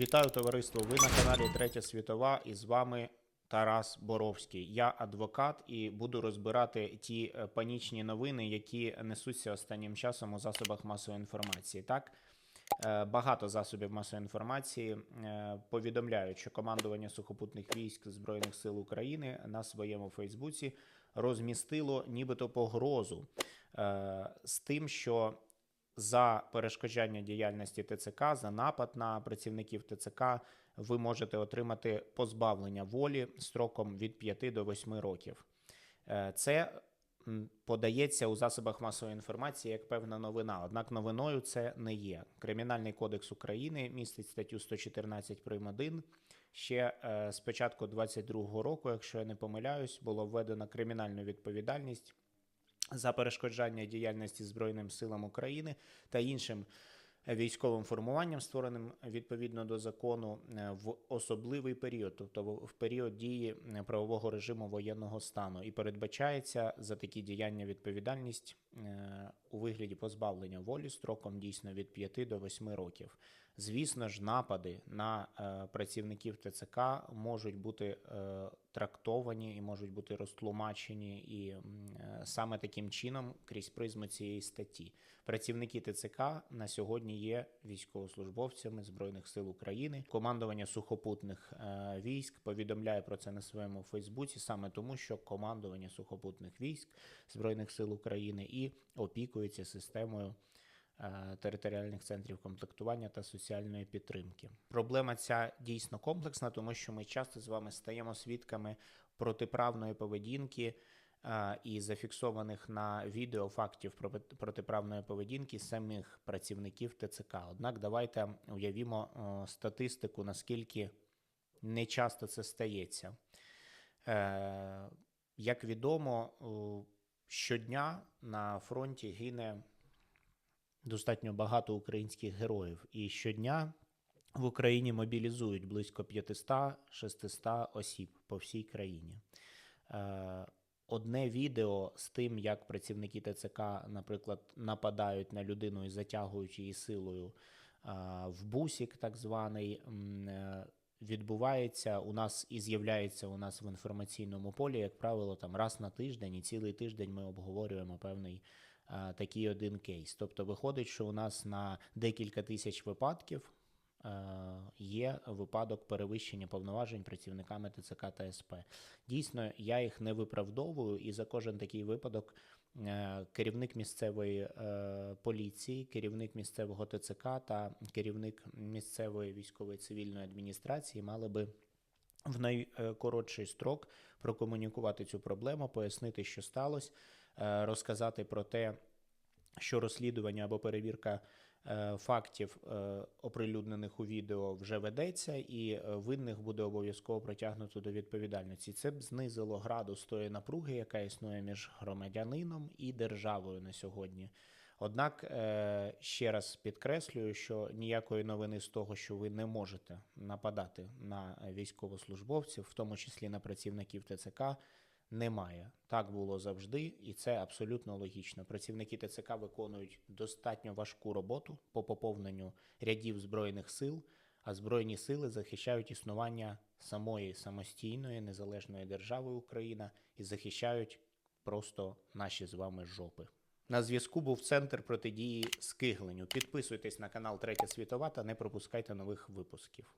Вітаю товариство! Ви на каналі Третя Світова і з вами Тарас Боровський. Я адвокат і буду розбирати ті е, панічні новини, які несуться останнім часом у засобах масової інформації. Так, Е, багато засобів масової інформації е, повідомляють, що командування сухопутних військ Збройних сил України на своєму Фейсбуці розмістило нібито погрозу з тим, що за перешкоджання діяльності ТЦК, за напад на працівників ТЦК, ви можете отримати позбавлення волі строком від 5 до 8 років. Е, Це подається у засобах масової інформації як певна новина. Однак новиною це не є. Кримінальний кодекс України містить статтю 114 прим. 1. Ще е, з початку 22-го року, якщо я не помиляюсь, було введено кримінальну відповідальність за перешкоджання діяльності Збройним силам України та іншим військовим формуванням, створеним відповідно до закону е, в особливий період, тобто в період дії е, правового режиму воєнного стану, і передбачається за такі діяння відповідальність е, у вигляді позбавлення волі строком дійсно від 5 до 8 років. Звісно ж, напади на е, працівників ТЦК можуть бути е, трактовані і можуть бути розтлумачені і е, саме таким чином крізь призму цієї статті. Працівники ТЦК на сьогодні є військовослужбовцями Збройних сил України. Командування сухопутних військ повідомляє про це на своєму Фейсбуці, саме тому, що командування сухопутних військ Збройних сил України і опікується системою територіальних центрів комплектування та соціальної підтримки. Проблема ця дійсно комплексна, тому що ми часто з вами стаємо свідками протиправної поведінки е, і зафіксованих на відео фактів протиправної поведінки самих працівників ТЦК. Однак давайте уявімо е, статистику, наскільки не часто це стається. Е, Як відомо, е, щодня на фронті гине достатньо багато українських героїв, і щодня в Україні мобілізують близько 500-600 осіб по всій країні. Е, Одне відео з тим, як працівники ТЦК, наприклад, нападають на людину і затягують її силою е, в бусік, так званий, е, відбувається у нас і з'являється у нас в інформаційному полі, як правило, там раз на тиждень, і цілий тиждень ми обговорюємо певний такий один кейс. Тобто виходить, що у нас на декілька тисяч випадків е, є випадок перевищення повноважень працівниками ТЦК та СП. Дійсно, я їх не виправдовую, і за кожен такий випадок е, керівник місцевої е, поліції, керівник місцевого ТЦК та керівник місцевої військової цивільної адміністрації мали би в найкоротший строк прокомунікувати цю проблему, пояснити, що сталося, е, розказати про те, що розслідування або перевірка е, фактів, е, оприлюднених у відео, вже ведеться, і е, винних буде обов'язково притягнуто до відповідальності. Це б знизило градус тої напруги, яка існує між громадянином і державою на сьогодні. Однак е, ще раз підкреслюю, що ніякої новини з того, що ви не можете нападати на військовослужбовців, в тому числі на працівників ТЦК, немає. Так було завжди, і це абсолютно логічно. Працівники ТЦК виконують достатньо важку роботу по поповненню рядів збройних сил, а збройні сили захищають існування самої самостійної незалежної держави Україна і захищають просто наші з вами жопи. На зв'язку був центр протидії скигленню. Підписуйтесь на канал Третя Світова та не пропускайте нових випусків.